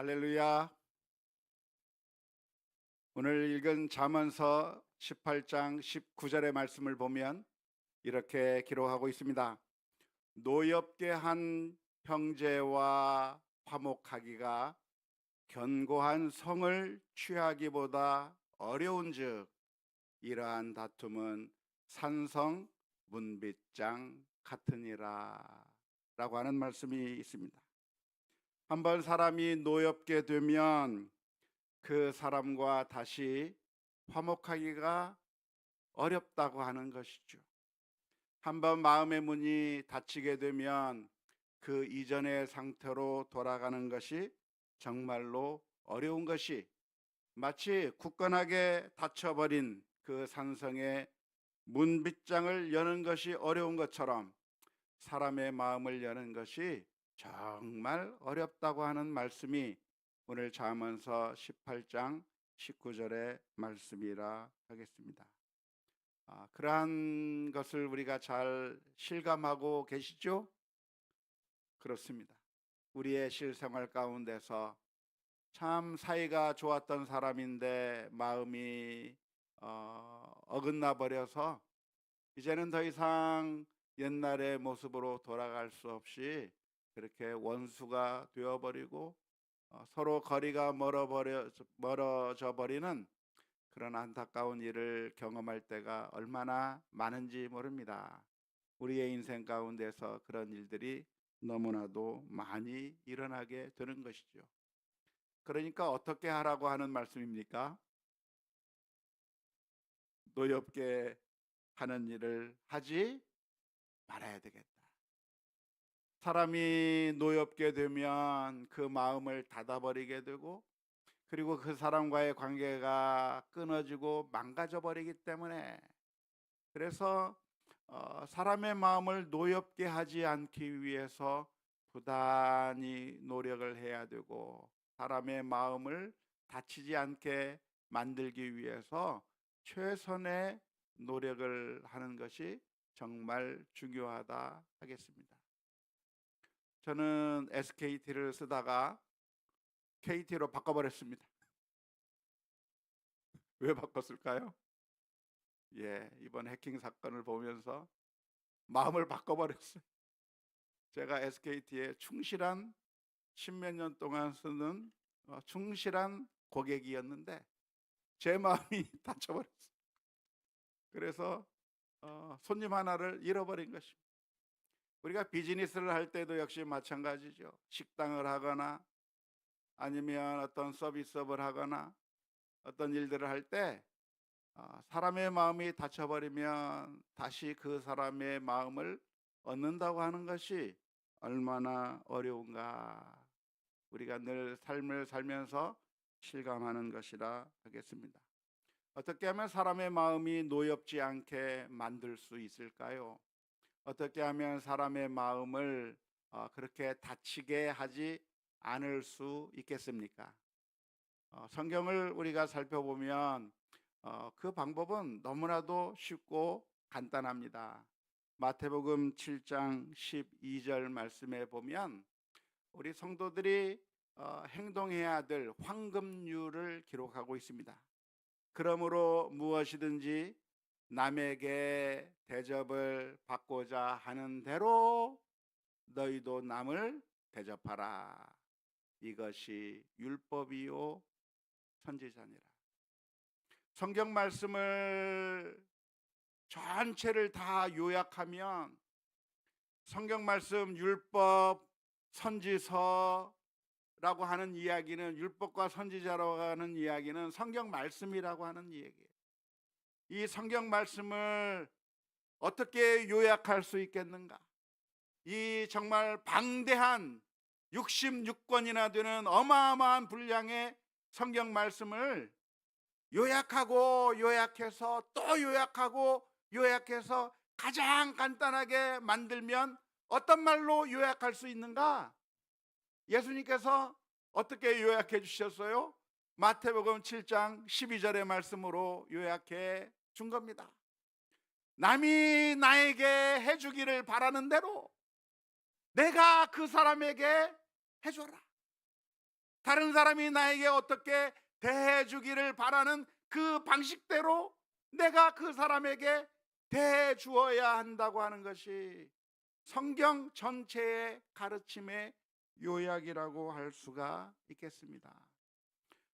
할렐루야. 오늘 읽은 잠언서 18장 19절의 말씀을 보면 이렇게 기록하고 있습니다. 노엽게 한 형제와 화목하기가 견고한 성을 취하기보다 어려운즉 이러한 다툼은 산성 문빗장 같으니라 라고 하는 말씀이 있습니다. 한번 사람이 노엽게 되면 그 사람과 다시 화목하기가 어렵다고 하는 것이죠. 한번 마음의 문이 닫히게 되면 그 이전의 상태로 돌아가는 것이 정말로 어려운 것이 마치 굳건하게 닫혀버린 그 산성의 문빗장을 여는 것이 어려운 것처럼 사람의 마음을 여는 것이 정말 어렵다고 하는 말씀이 오늘 잠언서 18장 19절의 말씀이라 하겠습니다. 아, 그러한 것을 우리가 잘 실감하고 계시죠? 그렇습니다. 우리의 실생활 가운데서 참 사이가 좋았던 사람인데 마음이 어, 어긋나 버려서 이제는 더 이상 옛날의 모습으로 돌아갈 수 없이 그렇게 원수가 되어버리고 어, 서로 거리가 멀어져 버리는 그런 안타까운 일을 경험할 때가 얼마나 많은지 모릅니다. 우리의 인생 가운데서 그런 일들이 너무나도 많이 일어나게 되는 것이죠. 그러니까 어떻게 하라고 하는 말씀입니까? 노엽게 하는 일을 하지 말아야 되겠다. 사람이 노엽게 되면 그 마음을 닫아버리게 되고 그리고 그 사람과의 관계가 끊어지고 망가져 버리기 때문에 그래서 어, 사람의 마음을 노엽게 하지 않기 위해서 부단히 노력을 해야 되고 사람의 마음을 다치지 않게 만들기 위해서 최선의 노력을 하는 것이 정말 중요하다 하겠습니다. 저는 SKT를 쓰다가 KT로 바꿔버렸습니다. 왜 바꿨을까요? 예, 이번 해킹 사건을 보면서 마음을 바꿔버렸어요. 제가 SKT에 충실한 십몇 년 동안 쓰는 어, 충실한 고객이었는데 제 마음이 다쳐버렸어요. 그래서 어, 손님 하나를 잃어버린 것입니다. 우리가 비즈니스를 할 때도 역시 마찬가지죠. 식당을 하거나 아니면 어떤 서비스업을 하거나 어떤 일들을 할때 어, 사람의 마음이 다쳐버리면 다시 그 사람의 마음을 얻는다고 하는 것이 얼마나 어려운가 우리가 늘 삶을 살면서 실감하는 것이라 하겠습니다. 어떻게 하면 사람의 마음이 노엽지 않게 만들 수 있을까요? 어떻게 하면 사람의 마음을 어, 그렇게 다치게 하지 않을 수 있겠습니까? 어, 성경을 우리가 살펴보면 어, 그 방법은 너무나도 쉽고 간단합니다. 마태복음 7장 12절 말씀에 보면 우리 성도들이 어, 행동해야 될 황금률을 기록하고 있습니다. 그러므로 무엇이든지 남에게 대접을 받고자 하는 대로 너희도 남을 대접하라. 이것이 율법이요 선지자니라. 성경 말씀을 전체를 다 요약하면 성경 말씀 율법 선지서라고 하는 이야기는 율법과 선지자라고 하는 이야기는 성경 말씀이라고 하는 얘기예요. 이 성경 말씀을 어떻게 요약할 수 있겠는가? 이 정말 방대한 66권이나 되는 어마어마한 분량의 성경 말씀을 요약하고 요약해서 또 요약하고 요약해서 가장 간단하게 만들면 어떤 말로 요약할 수 있는가? 예수님께서 어떻게 요약해 주셨어요? 마태복음 7장 12절의 말씀으로 요약해 준 겁니다. 남이 나에게 해주기를 바라는 대로 내가 그 사람에게 해줘라. 다른 사람이 나에게 어떻게 대해 주기를 바라는 그 방식대로 내가 그 사람에게 대해 주어야 한다고 하는 것이 성경 전체의 가르침의 요약이라고 할 수가 있겠습니다.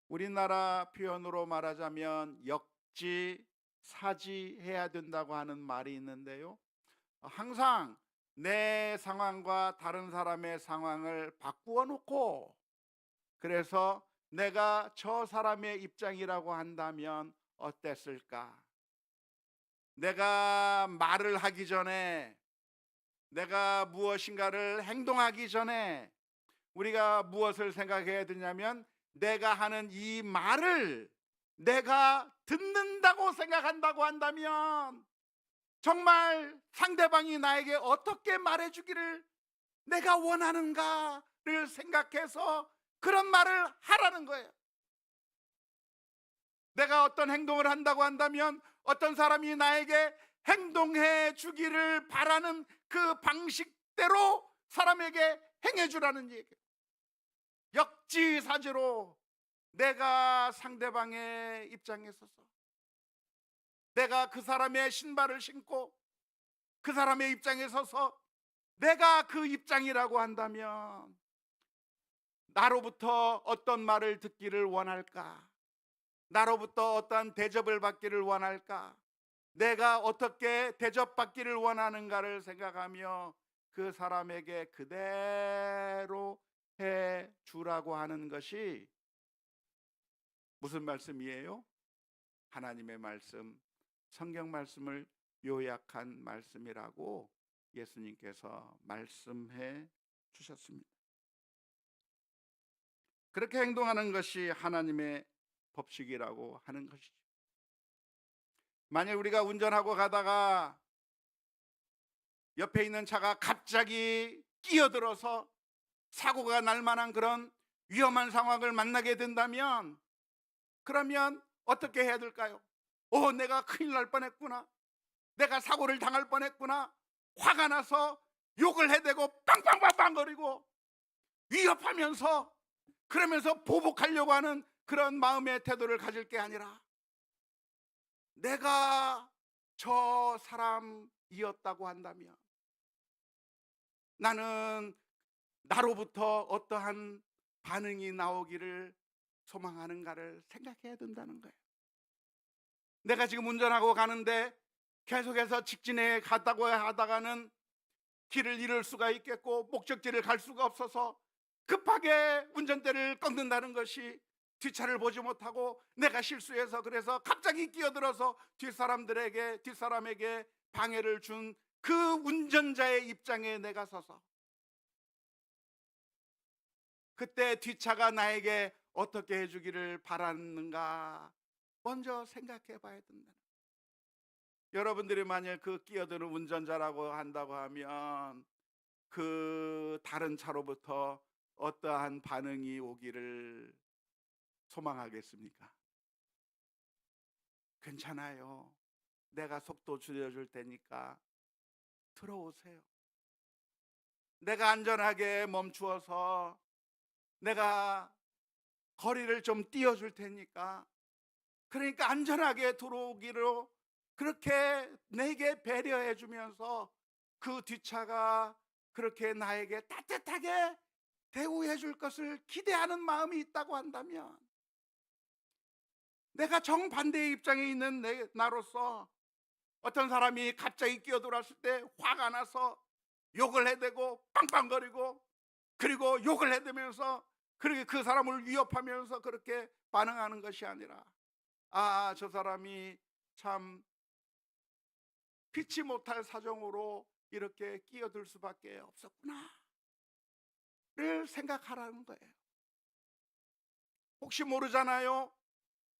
우리나라 표현으로 말하자면 역지 사지해야 된다고 하는 말이 있는데요. 항상 내 상황과 다른 사람의 상황을 바꾸어 놓고 그래서 내가 저 사람의 입장이라고 한다면 어땠을까? 내가 말을 하기 전에 내가 무엇인가를 행동하기 전에 우리가 무엇을 생각해야 되냐면 내가 하는 이 말을 내가 듣는다고 생각한다고 한다면 정말 상대방이 나에게 어떻게 말해 주기를 내가 원하는가를 생각해서 그런 말을 하라는 거예요. 내가 어떤 행동을 한다고 한다면 어떤 사람이 나에게 행동해 주기를 바라는 그 방식대로 사람에게 행해 주라는 얘기예요. 역지사지로 내가 상대방의 입장에 서서 내가 그 사람의 신발을 신고 그 사람의 입장에 서서 내가 그 입장이라고 한다면 나로부터 어떤 말을 듣기를 원할까? 나로부터 어떠한 대접을 받기를 원할까? 내가 어떻게 대접받기를 원하는가를 생각하며 그 사람에게 그대로 해 주라고 하는 것이 무슨 말씀이에요? 하나님의 말씀, 성경 말씀을 요약한 말씀이라고 예수님께서 말씀해 주셨습니다. 그렇게 행동하는 것이 하나님의 법칙이라고 하는 것이죠. 만약 우리가 운전하고 가다가 옆에 있는 차가 갑자기 끼어들어서 사고가 날 만한 그런 위험한 상황을 만나게 된다면 그러면 어떻게 해야 될까요? 오, 내가 큰일 날 뻔했구나. 내가 사고를 당할 뻔했구나. 화가 나서 욕을 해대고 빵빵빵빵 거리고 위협하면서 그러면서 보복하려고 하는 그런 마음의 태도를 가질 게 아니라 내가 저 사람이었다고 한다면 나는 나로부터 어떠한 반응이 나오기를 소망하는가를 생각해야 된다는 거예요. 내가 지금 운전하고 가는데 계속해서 직진해 갔다고 하다가는 길을 잃을 수가 있겠고 목적지를 갈 수가 없어서 급하게 운전대를 꺾는다는 것이 뒷차를 보지 못하고 내가 실수해서 그래서 갑자기 끼어들어서 뒷사람들에게 뒷사람에게 방해를 준 그 운전자의 입장에 내가 서서 그때 뒷차가 나에게 어떻게 해주기를 바랐는가 먼저 생각해 봐야 된다. 여러분들이 만약 그 끼어드는 운전자라고 한다고 하면 그 다른 차로부터 어떠한 반응이 오기를 소망하겠습니까? 괜찮아요. 내가 속도 줄여줄 테니까 들어오세요. 내가 안전하게 멈추어서 내가 거리를 좀 띄워줄 테니까. 그러니까 안전하게 들어오기로 그렇게 내게 배려해 주면서 그 뒷차가 그렇게 나에게 따뜻하게 대우해 줄 것을 기대하는 마음이 있다고 한다면 내가 정반대의 입장에 있는 내, 나로서 어떤 사람이 갑자기 끼어들었을 때 화가 나서 욕을 해대고 빵빵거리고 그리고 욕을 해대면서 그렇게 그 사람을 위협하면서 그렇게 반응하는 것이 아니라 아 저 사람이 참 피치 못할 사정으로 이렇게 끼어들 수밖에 없었구나. 를 생각하라는 거예요. 혹시 모르잖아요.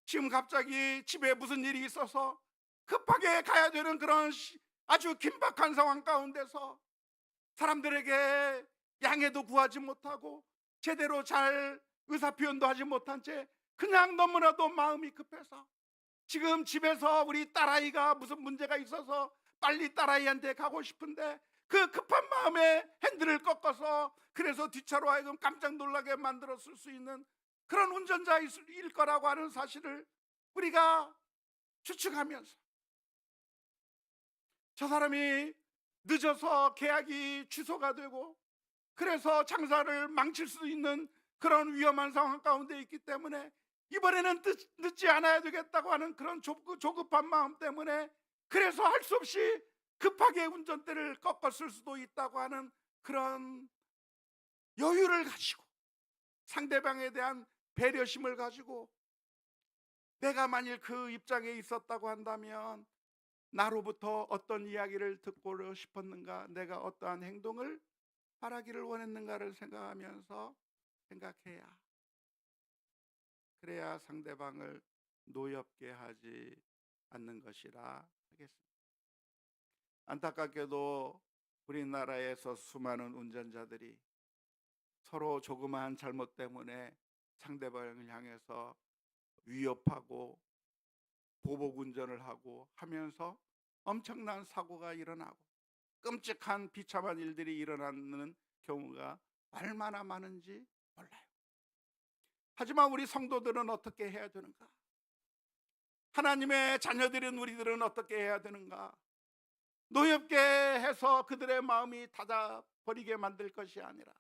지금 갑자기 집에 무슨 일이 있어서 급하게 가야 되는 그런 시- 아주 긴박한 상황 가운데서 사람들에게 양해도 구하지 못하고 제대로 잘 의사 표현도 하지 못한 채 그냥 너무나도 마음이 급해서 지금 집에서 우리 딸아이가 무슨 문제가 있어서 빨리 딸아이한테 가고 싶은데 그 급한 마음에 핸들을 꺾어서 그래서 뒷차로 하여금 깜짝 놀라게 만들었을 수 있는 그런 운전자일 거라고 하는 사실을 우리가 추측하면서 저 사람이 늦어서 계약이 취소가 되고 그래서 장사를 망칠 수 있는 그런 위험한 상황 가운데 있기 때문에 이번에는 늦, 늦지 않아야 되겠다고 하는 그런 조, 조급 한 마음 때문에 그래서 할 수 없이 급하게 운전대를 꺾었을 수도 있다고 하는 그런 여유를 가지고 상대방에 대한 배려심을 가지고 내가 만일 그 입장에 있었다고 한다면 나로부터 어떤 이야기를 듣고 싶었는가 내가 어떠한 행동을 바라기를 원했는가를 생각하면서 생각해야 그래야 상대방을 노엽게 하지 않는 것이라 하겠습니다. 안타깝게도 우리나라에서 수많은 운전자들이 서로 조그마한 잘못 때문에 상대방을 향해서 위협하고 보복 운전을 하고 하면서 엄청난 사고가 일어나고 끔찍한 비참한 일들이 일어나는 경우가 얼마나 많은지 몰라요. 하지만 우리 성도들은 어떻게 해야 되는가? 하나님의 자녀들인 우리들은 어떻게 해야 되는가? 노엽게 해서 그들의 마음이 닫아버리게 만들 것이 아니라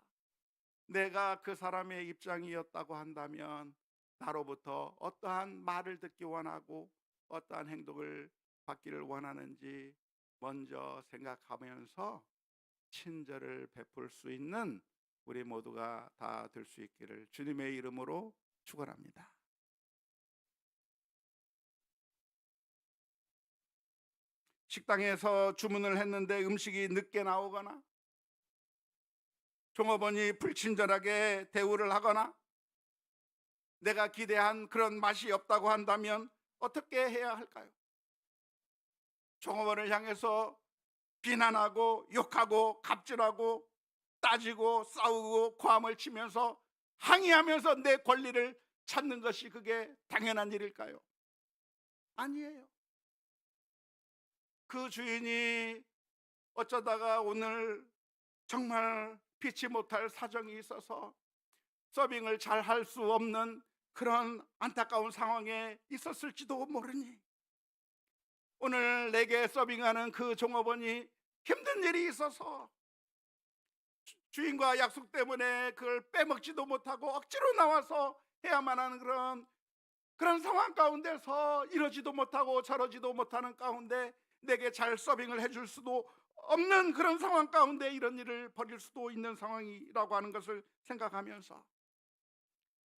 내가 그 사람의 입장이었다고 한다면 나로부터 어떠한 말을 듣기 원하고 어떠한 행동을 받기를 원하는지 먼저 생각하면서 친절을 베풀 수 있는 우리 모두가 다 될 수 있기를 주님의 이름으로 축원합니다. 식당에서 주문을 했는데 음식이 늦게 나오거나 종업원이 불친절하게 대우를 하거나 내가 기대한 그런 맛이 없다고 한다면 어떻게 해야 할까요? 종업원을 향해서 비난하고 욕하고 갑질하고 따지고 싸우고 고함을 치면서 항의하면서 내 권리를 찾는 것이 그게 당연한 일일까요? 아니에요. 그 주인이 어쩌다가 오늘 정말 피치 못할 사정이 있어서 서빙을 잘 할 수 없는 그런 안타까운 상황에 있었을지도 모르니 오늘 내게 서빙하는 그 종업원이 힘든 일이 있어서 주- 주인과 약속 때문에 그걸 빼먹지도 못하고 억지로 나와서 해야만 하는 그런 그런 상황 가운데서 이러지도 못하고 저러지도 못하는 가운데 내게 잘 서빙을 해줄 수도 없는 그런 상황 가운데 이런 일을 벌일 수도 있는 상황이라고 하는 것을 생각하면서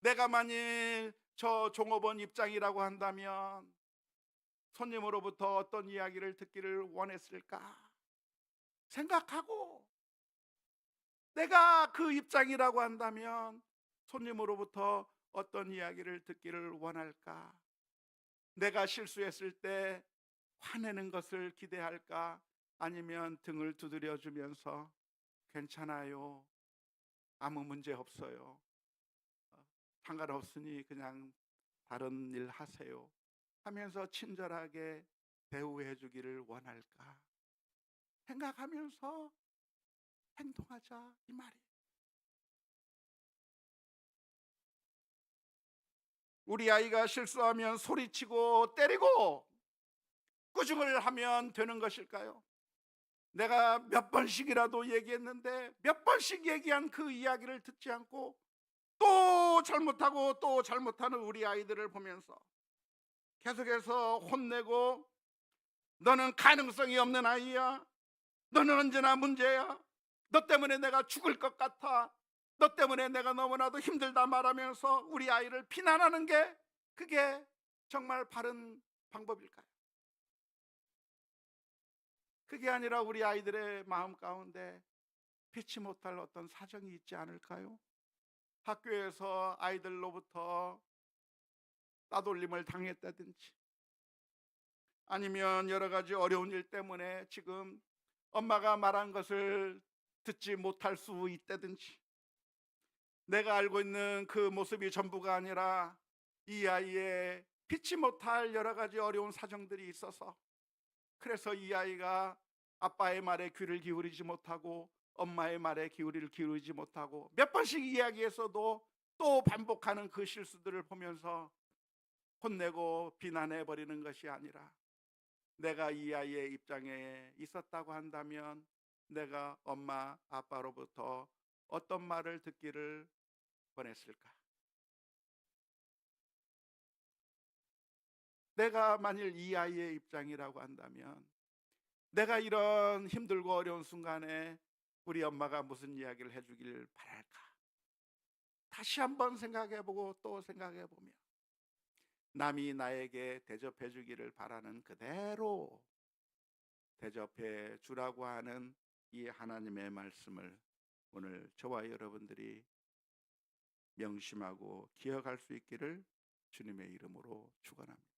내가 만일 저 종업원 입장이라고 한다면 손님으로부터 어떤 이야기를 듣기를 원했을까? 생각하고 내가 그 입장이라고 한다면 손님으로부터 어떤 이야기를 듣기를 원할까? 내가 실수했을 때 화내는 것을 기대할까? 아니면 등을 두드려 주면서 괜찮아요? 아무 문제 없어요. 어, 상관없으니 그냥 다른 일 하세요 하면서 친절하게 대우해 주기를 원할까 생각하면서 행동하자 이 말이에요. 우리 아이가 실수하면 소리치고 때리고 꾸중을 하면 되는 것일까요? 내가 몇 번씩이라도 얘기했는데 몇 번씩 얘기한 그 이야기를 듣지 않고 또 잘못하고 또 잘못하는 우리 아이들을 보면서 계속해서 혼내고 너는 가능성이 없는 아이야. 너는 언제나 문제야. 너 때문에 내가 죽을 것 같아. 너 때문에 내가 너무나도 힘들다 말하면서 우리 아이를 비난하는 게 그게 정말 바른 방법일까요? 그게 아니라 우리 아이들의 마음 가운데 피치 못할 어떤 사정이 있지 않을까요? 학교에서 아이들로부터 따돌림을 당했다든지 아니면 여러 가지 어려운 일 때문에 지금 엄마가 말한 것을 듣지 못할 수 있다든지 내가 알고 있는 그 모습이 전부가 아니라 이 아이의 피치 못할 여러 가지 어려운 사정들이 있어서 그래서 이 아이가 아빠의 말에 귀를 기울이지 못하고 엄마의 말에 기울이를 기울이지 못하고 몇 번씩 이야기해서도 또 반복하는 그 실수들을 보면서 혼내고 비난해 버리는 것이 아니라 내가 이 아이의 입장에 있었다고 한다면 내가 엄마 아빠로부터 어떤 말을 듣기를 원했을까? 내가 만일 이 아이의 입장이라고 한다면 내가 이런 힘들고 어려운 순간에 우리 엄마가 무슨 이야기를 해주길 바랄까? 다시 한번 생각해보고 또 생각해보며 남이 나에게 대접해 주기를 바라는 그대로 대접해 주라고 하는 이 하나님의 말씀을 오늘 저와 여러분들이 명심하고 기억할 수 있기를 주님의 이름으로 축원합니다.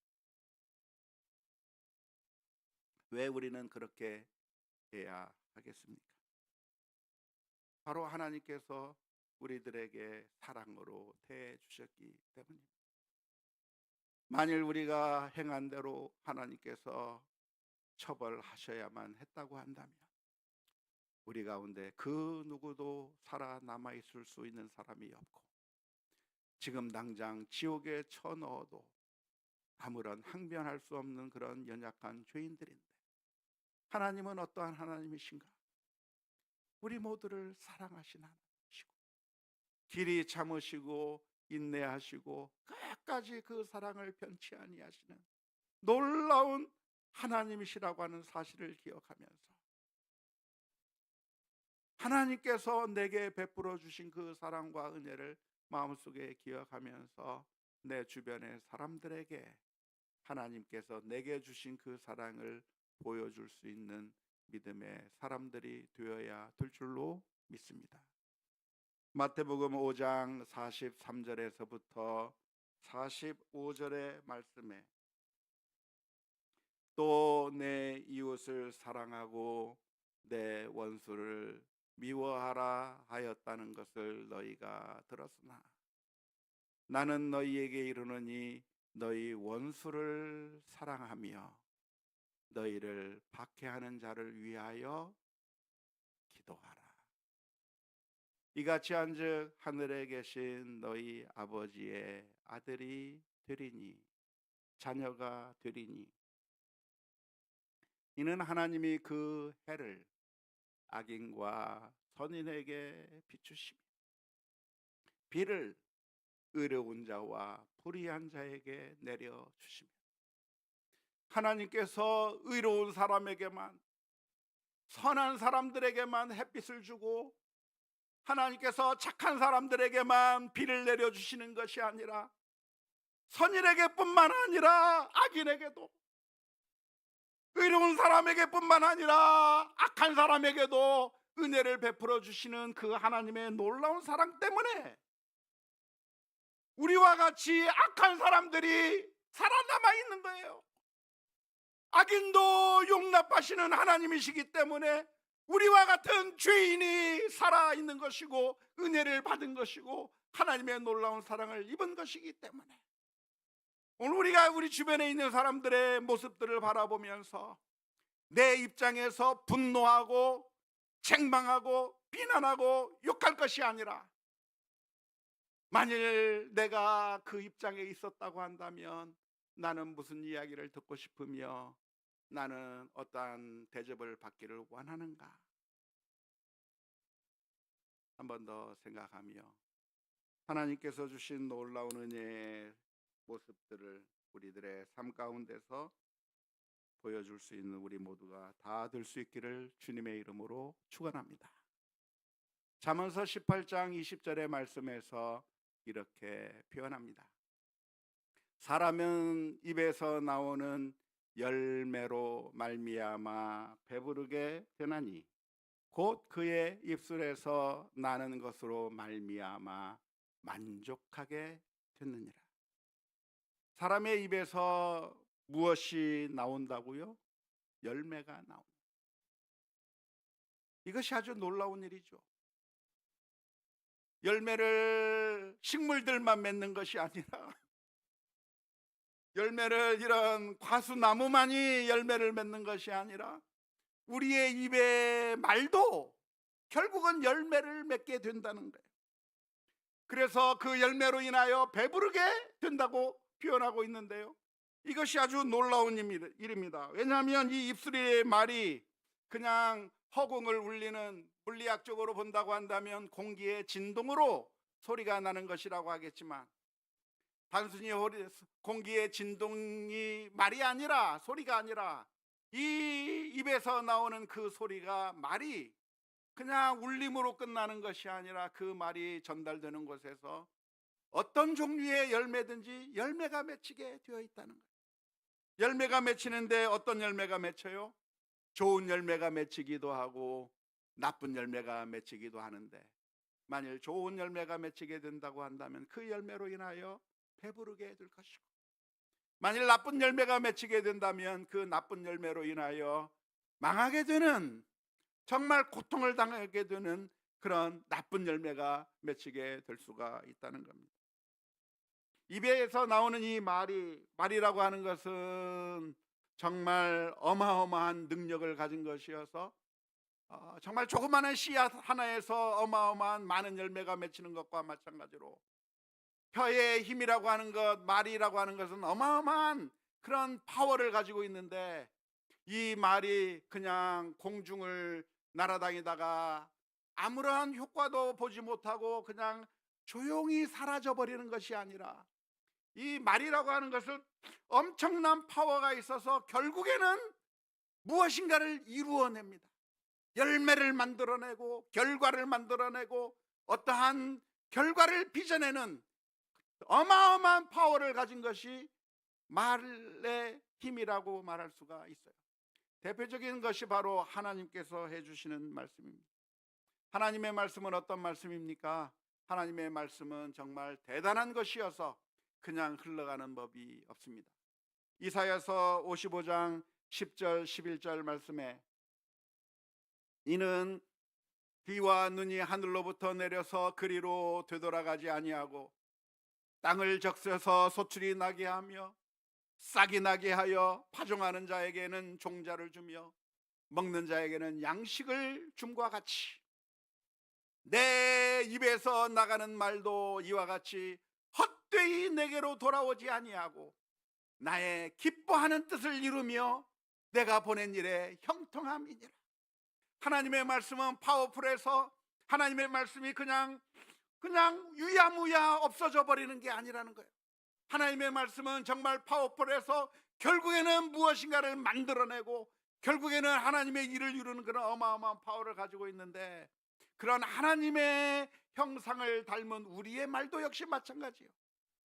왜 우리는 그렇게 해야 하겠습니까? 바로 하나님께서 우리들에게 사랑으로 대해 주셨기 때문입니다. 만일 우리가 행한 대로 하나님께서 처벌하셔야만 했다고 한다면 우리 가운데 그 누구도 살아남아 있을 수 있는 사람이 없고 지금 당장 지옥에 쳐넣어도 아무런 항변할 수 없는 그런 연약한 죄인들인데 하나님은 어떠한 하나님이신가? 우리 모두를 사랑하신 하나님이시고 길이 참으시고 인내하시고 끝까지 그 사랑을 변치 아니하시는 놀라운 하나님이시라고 하는 사실을 기억하면서 하나님께서 내게 베풀어 주신 그 사랑과 은혜를 마음속에 기억하면서 내 주변의 사람들에게 하나님께서 내게 주신 그 사랑을 보여줄 수 있는 믿음의 사람들이 되어야 될 줄로 믿습니다. 마태복음 5장 43절에서부터 45절의 말씀에 또 내 이웃을 사랑하고 내 원수를 미워하라 하였다는 것을 너희가 들었으나 나는 너희에게 이르노니 너희 원수를 사랑하며 너희를 박해하는 자를 위하여 기도하라. 이같이 한즉 하늘에 계신 너희 아버지의 아들이 되리니 자녀가 되리니. 이는 하나님이 그 해를 악인과 선인에게 비추시며 비를 의로운 자와 불의한 자에게 내려 주시며 하나님께서 의로운 사람에게만 선한 사람들에게만 햇빛을 주고 하나님께서 착한 사람들에게만 비를 내려 주시는 것이 아니라 선인에게뿐만 아니라 악인에게도 의로운 사람에게뿐만 아니라 악한 사람에게도 은혜를 베풀어 주시는 그 하나님의 놀라운 사랑 때문에 우리와 같이 악한 사람들이 살아남아 있는 거예요. 악인도 용납하시는 하나님이시기 때문에 우리와 같은 죄인이 살아 있는 것이고 은혜를 받은 것이고 하나님의 놀라운 사랑을 입은 것이기 때문에 오늘 우리가 우리 주변에 있는 사람들의 모습들을 바라보면서 내 입장에서 분노하고 책망하고 비난하고 욕할 것이 아니라 만일 내가 그 입장에 있었다고 한다면 나는 무슨 이야기를 듣고 싶으며 나는 어떠한 대접을 받기를 원하는가 한 번 더 생각하며 하나님께서 주신 놀라운 은혜의 모습들을 우리들의 삶 가운데서 보여줄 수 있는 우리 모두가 다 될 수 있기를 주님의 이름으로 축원합니다. 잠언서 18장 20절의 말씀에서 이렇게 표현합니다. 사람은 입에서 나오는 열매로 말미암아 배부르게 되나니 곧 그의 입술에서 나는 것으로 말미암아 만족하게 됐느니라. 사람의 입에서 무엇이 나온다고요? 열매가 나온다. 이것이 아주 놀라운 일이죠. 열매를 식물들만 맺는 것이 아니라 열매를 이런 과수나무만이 열매를 맺는 것이 아니라 우리의 입의 말도 결국은 열매를 맺게 된다는 거예요. 그래서 그 열매로 인하여 배부르게 된다고 표현하고 있는데요. 이것이 아주 놀라운 일- 일입니다. 왜냐하면 이 입술의 말이 그냥 허공을 울리는 물리학적으로 본다고 한다면 공기의 진동으로 소리가 나는 것이라고 하겠지만 단순히 공기의 진동이 말이 아니라 소리가 아니라 이 입에서 나오는 그 소리가 말이 그냥 울림으로 끝나는 것이 아니라 그 말이 전달되는 곳에서 어떤 종류의 열매든지 열매가 맺히게 되어 있다는 거예요. 열매가 맺히는데 어떤 열매가 맺혀요? 좋은 열매가 맺히기도 하고 나쁜 열매가 맺히기도 하는데 만일 좋은 열매가 맺히게 된다고 한다면 그 열매로 인하여 배부르게 될 것이고 만일 나쁜 열매가 맺히게 된다면 그 나쁜 열매로 인하여 망하게 되는 정말 고통을 당하게 되는 그런 나쁜 열매가 맺히게 될 수가 있다는 겁니다. 입에서 나오는 이 말이 말이라고 하는 것은 정말 어마어마한 능력을 가진 것이어서 어, 정말 조그마한 씨앗 하나에서 어마어마한 많은 열매가 맺히는 것과 마찬가지로 혀의 힘이라고 하는 것, 말이라고 하는 것은 어마어마한 그런 파워를 가지고 있는데 이 말이 그냥 공중을 날아다니다가 아무런 효과도 보지 못하고 그냥 조용히 사라져 버리는 것이 아니라 이 말이라고 하는 것은 엄청난 파워가 있어서 결국에는 무엇인가를 이루어냅니다. 열매를 만들어내고 결과를 만들어내고 어떠한 결과를 빚어내는 어마어마한 파워를 가진 것이 말의 힘이라고 말할 수가 있어요. 대표적인 것이 바로 하나님께서 해주시는 말씀입니다. 하나님의 말씀은 어떤 말씀입니까? 하나님의 말씀은 정말 대단한 것이어서 그냥 흘러가는 법이 없습니다. 이사야서 55장 10절 11절 말씀에 이는 비와 눈이 하늘로부터 내려서 그리로 되돌아가지 아니하고 땅을 적셔서 소출이 나게 하며 싹이 나게 하여 파종하는 자에게는 종자를 주며 먹는 자에게는 양식을 줌과 같이 내 입에서 나가는 말도 이와 같이 헛되이 내게로 돌아오지 아니하고 나의 기뻐하는 뜻을 이루며 내가 보낸 일에 형통함이니라. 하나님의 말씀은 파워풀해서 하나님의 말씀이 그냥 그냥 유야무야 없어져 버리는 게 아니라는 거예요. 하나님의 말씀은 정말 파워풀해서 결국에는 무엇인가를 만들어내고 결국에는 하나님의 일을 이루는 그런 어마어마한 파워를 가지고 있는데 그런 하나님의 형상을 닮은 우리의 말도 역시 마찬가지예요.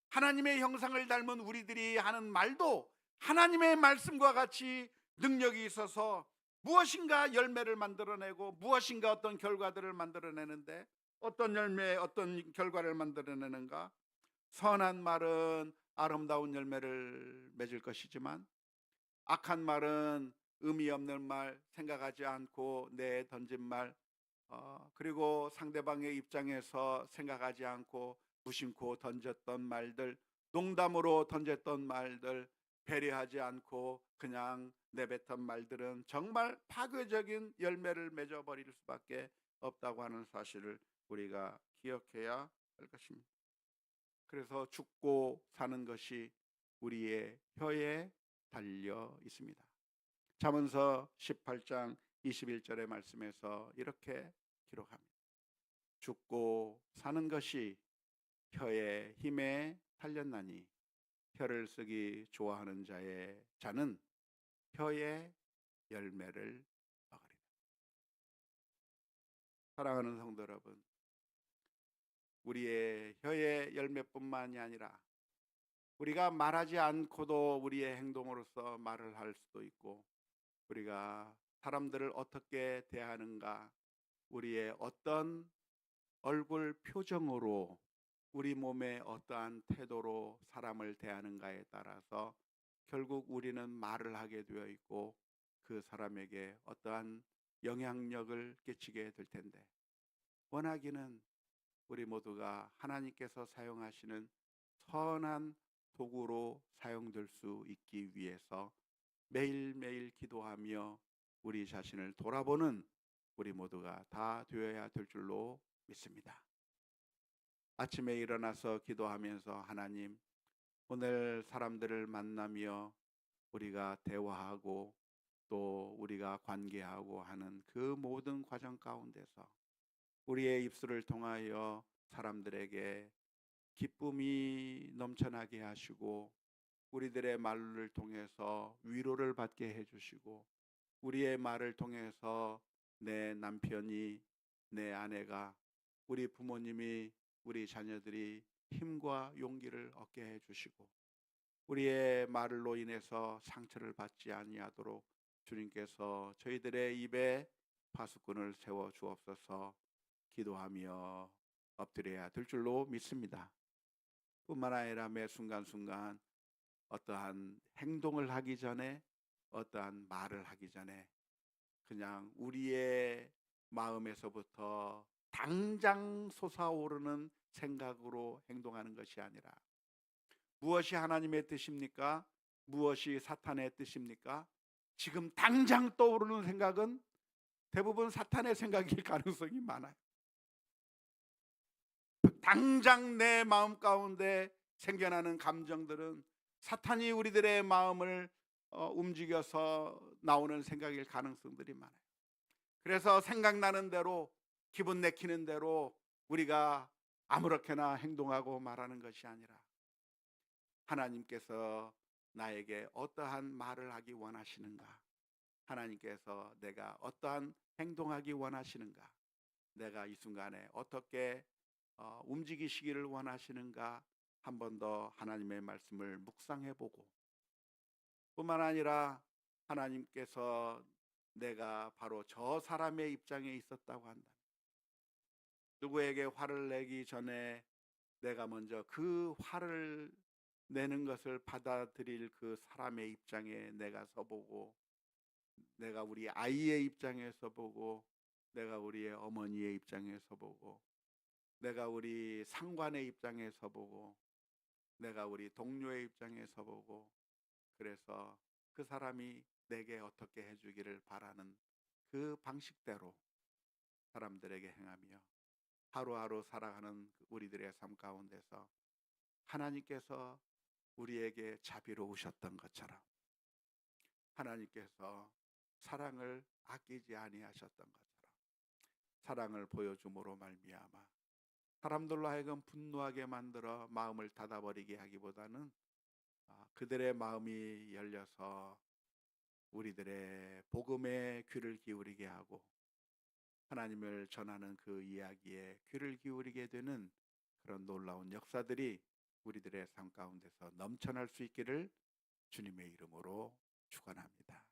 하나님의 형상을 닮은 우리들이 하는 말도 하나님의 말씀과 같이 능력이 있어서 무엇인가 열매를 만들어내고 무엇인가 어떤 결과들을 만들어내는데 어떤 열매, 어떤 결과를 만들어내는가? 선한 말은 아름다운 열매를 맺을 것이지만 악한 말은 의미 없는 말, 생각하지 않고 내 던진 말, 어, 그리고 상대방의 입장에서 생각하지 않고 무심코 던졌던 말들, 농담으로 던졌던 말들, 배려하지 않고 그냥 내뱉은 말들은 정말 파괴적인 열매를 맺어버릴 수밖에 없다고 하는 사실을 우리가 기억해야 할 것입니다. 그래서 죽고 사는 것이 우리의 혀에 달려 있습니다. 잠언서 18장 21절의 말씀에서 이렇게 기록합니다. 죽고 사는 것이 혀의 힘에 달렸나니 혀를 쓰기 좋아하는 자의 자는 혀의 열매를 먹으리라. 사랑하는 성도 여러분, 우리의 혀의 열매뿐만이 아니라 우리가 말하지 않고도 우리의 행동으로서 말을 할 수도 있고 우리가 사람들을 어떻게 대하는가 우리의 어떤 얼굴 표정으로 우리 몸의 어떠한 태도로 사람을 대하는가에 따라서 결국 우리는 말을 하게 되어 있고 그 사람에게 어떠한 영향력을 끼치게 될 텐데 원하기는 우리 모두가 하나님께서 사용하시는 선한 도구로 사용될 수 있기 위해서 매일매일 기도하며 우리 자신을 돌아보는 우리 모두가 다 되어야 될 줄로 믿습니다. 아침에 일어나서 기도하면서 하나님 오늘 사람들을 만나며 우리가 대화하고 또 우리가 관계하고 하는 그 모든 과정 가운데서 우리의 입술을 통하여 사람들에게 기쁨이 넘쳐나게 하시고 우리들의 말을 통해서 위로를 받게 해주시고 우리의 말을 통해서 내 남편이 내 아내가 우리 부모님이 우리 자녀들이 힘과 용기를 얻게 해주시고 우리의 말로 인해서 상처를 받지 아니하도록 주님께서 저희들의 입에 파수꾼을 세워 주옵소서 기도하며 엎드려야 될 줄로 믿습니다. 뿐만 아니라 매 순간순간 어떠한 행동을 하기 전에 어떠한 말을 하기 전에 그냥 우리의 마음에서부터 당장 솟아오르는 생각으로 행동하는 것이 아니라 무엇이 하나님의 뜻입니까? 무엇이 사탄의 뜻입니까? 지금 당장 떠오르는 생각은 대부분 사탄의 생각일 가능성이 많아요. 당장 내 마음 가운데 생겨나는 감정들은 사탄이 우리들의 마음을 어, 움직여서 나오는 생각일 가능성들이 많아요. 그래서 생각나는 대로 기분 내키는 대로 우리가 아무렇게나 행동하고 말하는 것이 아니라 하나님께서 나에게 어떠한 말을 하기 원하시는가? 하나님께서 내가 어떠한 행동하기 원하시는가? 내가 이 순간에 어떻게 어, 움직이시기를 원하시는가? 한 번 더 하나님의 말씀을 묵상해 보고 뿐만 아니라 하나님께서 내가 바로 저 사람의 입장에 있었다고 한다. 누구에게 화를 내기 전에 내가 먼저 그 화를 내는 것을 받아들일 그 사람의 입장에 내가 서보고 내가 우리 아이의 입장에서 보고 내가 우리의 어머니의 입장에서 보고 내가 우리 상관의 입장에서 보고 내가 우리 동료의 입장에서 보고 그래서 그 사람이 내게 어떻게 해주기를 바라는 그 방식대로 사람들에게 행하며 하루하루 살아가는 그 우리들의 삶 가운데서 하나님께서 우리에게 자비로우셨던 것처럼 하나님께서 사랑을 아끼지 아니하셨던 것처럼 사랑을 보여줌으로 말미암아 사람들로 하여금 분노하게 만들어 마음을 닫아버리게 하기보다는 아, 그들의 마음이 열려서 우리들의 복음에 귀를 기울이게 하고 하나님을 전하는 그 이야기에 귀를 기울이게 되는 그런 놀라운 역사들이 우리들의 삶 가운데서 넘쳐날 수 있기를 주님의 이름으로 축원합니다.